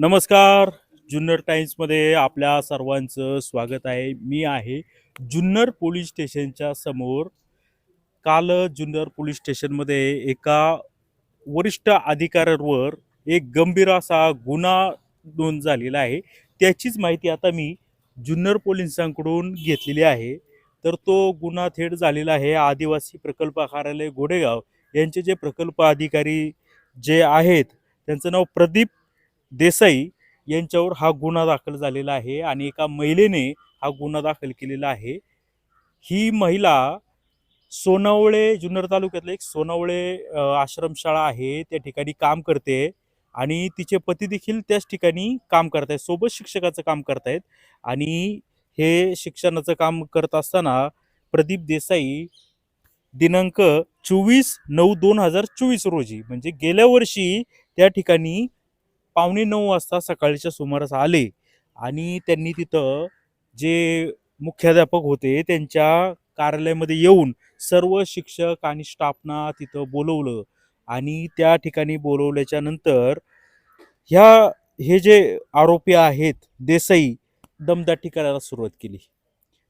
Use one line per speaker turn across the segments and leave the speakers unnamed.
नमस्कार. जुन्नर टाईम्समध्ये आपल्या सर्वांचं स्वागत आहे. मी आहे जुन्नर पोलीस स्टेशनच्या समोर. काल जुन्नर पोलीस स्टेशनमध्ये एका वरिष्ठ अधिकाऱ्यांवर एक गंभीर असा गुन्हा नोंद झालेला आहे. त्याचीच माहिती आता मी जुन्नर पोलिसांकडून घेतलेली आहे. तर तो गुन्हा थेट झालेला आहे आदिवासी प्रकल्प कार्यालय घोडेगाव. यांचे जे प्रकल्प अधिकारी जे आहेत त्यांचं नाव प्रदीप देसाई यांच्यावर हा गुन्हा दाखल झालेला आहे आणि एका महिलेने हा गुन्हा दाखल केलेला आहे. ही महिला सोनावळे जुन्नर तालुक्यातलं एक सोनावळे आश्रमशाळा आहे. त्या ठिकाणी काम करते आणि तिचे पती देखील त्याच ठिकाणी काम करत आहेत सोबत शिक्षकाचं काम करतायत. आणि हे शिक्षणाचं काम करत असताना प्रदीप देसाई दिनांक चोवीस नऊ दोन हजार चोवीस रोजी म्हणजे गेल्या वर्षी त्या ठिकाणी पावणे नऊ वाजता सकाळच्या सुमारास आले आणि त्यांनी तिथं जे मुख्याध्यापक होते त्यांच्या कार्यालयामध्ये येऊन सर्व शिक्षक आणि स्टाफना तिथं बोलवलं. आणि त्या ठिकाणी बोलवल्याच्या नंतर ह्या हे जे आरोपी आहेत देसाई दमदाटी करायला सुरुवात केली.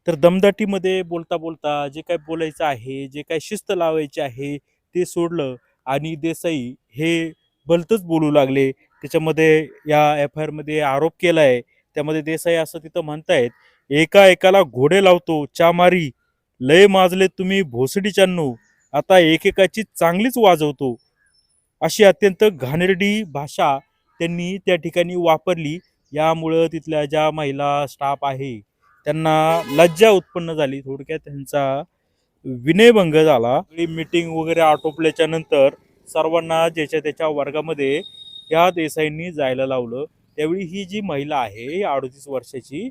तर दमदाटीमध्ये बोलता बोलता जे काय बोलायचं आहे जे काय शिस्त लावायची आहे ते सोडलं आणि देसाई हे भलतंच बोलू लागले. त्याच्यामध्ये या एफ आय आरमध्ये आरोप केला आहे त्यामध्ये देसाई असं तिथं म्हणतायत एका एकाला घोडे लावतो चामारी. लय माजले तुम्ही भोसडीच्यान्नो आता एकेकाची चांगलीच वाजवतो. अशी अत्यंत घाणेरडी भाषा त्यांनी त्या ठिकाणी वापरली. यामुळं तिथल्या ज्या महिला स्टाफ आहे त्यांना लज्जा उत्पन्न झाली. थोडक्यात त्यांचा विनयभंग झाला. मीटिंग वगैरे आटोपल्याच्या नंतर सर्वांना ज्याच्या त्याच्या वर्गामध्ये या देसाईंनी जायला लावलं. त्यावेळी ही जी महिला आहे अडतीस वर्षाची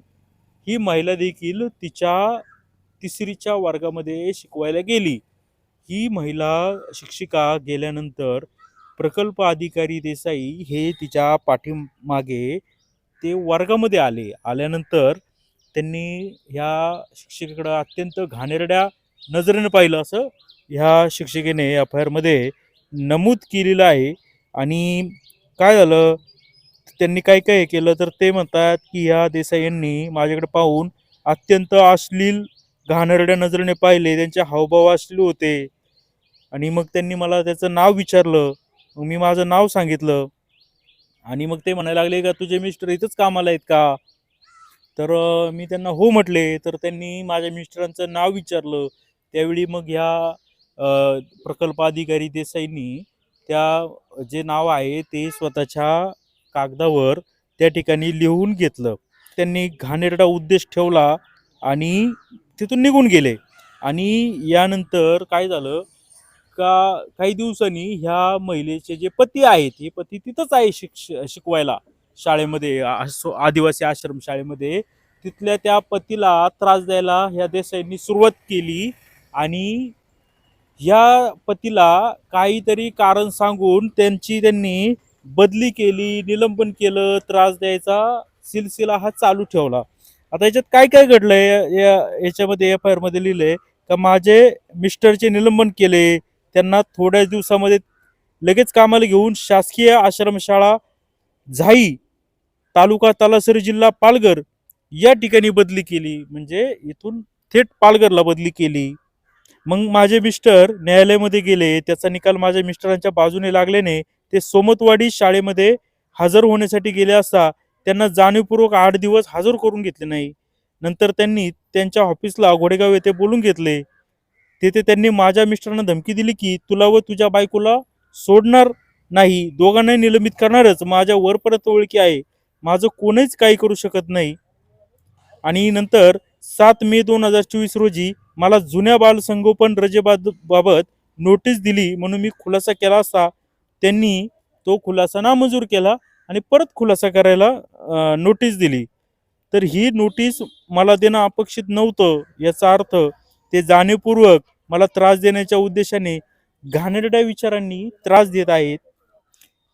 ही महिला देखील तिच्या तिसरीच्या वर्गामध्ये शिकवायला गेली. ही महिला शिक्षिका गेल्यानंतर प्रकल्प अधिकारी देसाई हे तिच्या पाठीमागे ते वर्गामध्ये आले. आल्यानंतर त्यांनी ह्या शिक्षिकेकडं अत्यंत घाणेरड्या नजरेनं पाहिलं असं ह्या शिक्षिकेने एफ आय आरमध्ये नमूद केलेलं आहे. आणि काय झालं? त्यांनी काय काय केलं? तर ते म्हणतात की ह्या देसाई यांनी माझ्याकडे पाहून अत्यंत अश्लील घाणेरड्या नजरेने पाहिले. त्यांचे हावभाव अश्लील होते. आणि मग त्यांनी मला त्याचं नाव विचारलं. मग मी माझं नाव सांगितलं. आणि मग ते म्हणायला लागले का तुझे मिस्टर इथंच कामाला आहेत का? तर मी त्यांना हो म्हटले. तर त्यांनी माझ्या मिस्टरांचं नाव विचारलं. त्यावेळी मग ह्या प्रकल्प अधिकारी देसाईंनी त्या जे नाव आहे ते स्वतःच्या कागदावर त्या ठिकाणी लिहून घेतलं. त्यांनी घाणेरडा उद्देश ठेवला आणि तिथून निघून गेले. आणि यानंतर काय झालं? का काही दिवसांनी ह्या महिलेचे जे पती आहेत हे पती तिथंच आहे शिक्ष शिकवायला शाळेमध्ये आदिवासी आश्रम शाळेमध्ये. तिथल्या त्या पतीला त्रास द्यायला ह्या देसाईंनी सुरुवात केली आणि ह्या पतीला काहीतरी कारण सांगून त्यांची त्यांनी बदली केली निलंबन केलं त्रास द्यायचा सिलसिला हा चालू ठेवला. आता याच्यात काय काय घडलंय? या याच्यामध्ये एफ आय आरमध्ये लिहिलंय का माझे मिस्टरचे निलंबन केले त्यांना थोड्या दिवसामध्ये लगेच कामाला घेऊन शासकीय आश्रमशाळा झाई तालुका तलासरी जिल्हा पालघर या ठिकाणी बदली केली. म्हणजे इथून थेट पालघरला बदली केली. मग माझे मिस्टर न्यायालयामध्ये गेले त्याचा निकाल माझ्या मिस्टरांच्या बाजूने लागल्याने ते सोमतवाडी शाळेमध्ये हजर होण्यासाठी गेले असता त्यांना जाणीवपूर्वक आठ दिवस हजर करून घेतले नाही. नंतर त्यांनी त्यांच्या ऑफिसला घोडेगाव येथे बोलून घेतले. तेथे त्यांनी माझ्या मिस्टरांना धमकी दिली की तुला व तुझ्या बायकोला सोडणार नाही. दोघांनाही निलंबित करणारच. माझ्या वरपर्यंत ओळखी आहे. माझं कोणीच काही करू शकत नाही. आणि नंतर सात मे दोन हजार चोवीस रोजी मला जुन्या बालसंगोपन रजेबाबत नोटीस दिली म्हणून मी खुलासा केला असता त्यांनी तो खुलासा नामंजूर केला आणि परत खुलासा करायला नोटीस दिली. तर ही नोटीस मला देणं अपेक्षित नव्हतं याचा अर्थ ते जाणीवपूर्वक मला त्रास देण्याच्या उद्देशाने घाणेरड्या विचारांनी त्रास देत आहेत.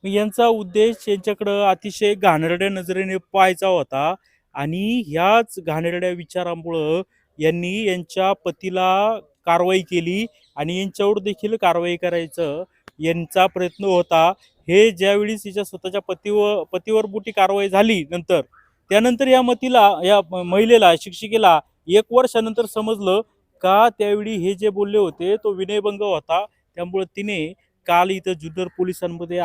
यांचा उद्देश यांच्याकडं अतिशय घाणेरड्या नजरेने पाहायचा होता आणि ह्याच घाणेरड्या विचारामुळं यांनी यांच्या पतीला कारवाई केली आणि यांच्यावर देखील कारवाई करायचं यांचा प्रयत्न होता. हे ज्यावेळी तिच्या स्वतःच्या पतीवर पतीवर मोठी कारवाई झाली नंतर त्यानंतर या मतीला या महिलेला शिक्षिकेला एक वर्षानंतर समजलं का त्यावेळी हे जे बोलले होते तो विनयभंग होता. त्यामुळे तिने काल इथं जुन्नर पोलिसांमध्ये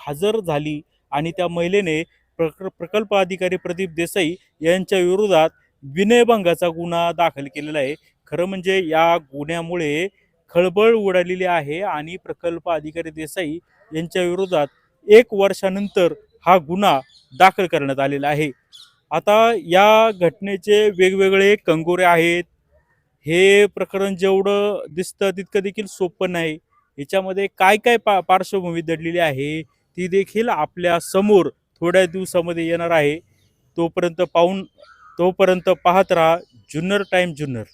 हजर झाली आणि त्या महिलेने प्रक प्रकल्प अधिकारी प्रदीप देसाई यांच्या विरोधात विनयभंगाचा गुन्हा दाखल केलेला आहे. खरं म्हणजे या गुन्ह्यामुळे खळबळ उडालेली आहे आणि प्रकल्प अधिकारी देसाई यांच्या विरोधात एक वर्षानंतर हा गुन्हा दाखल करण्यात आलेला आहे. आता या घटनेचे वेगवेगळे कंगोरे आहेत. हे प्रकरण जेवढं दिसतं तितकं देखील सोपं नाही. याच्यामध्ये काय काय पा पार्श्वभूमी दडलेली आहे ती देखील आपल्यासमोर थोड्या दिवसामध्ये येणार आहे. तोपर्यंत पाहून तोपर्यंत पाहत राहा जुन्नर टाईम जुन्नर.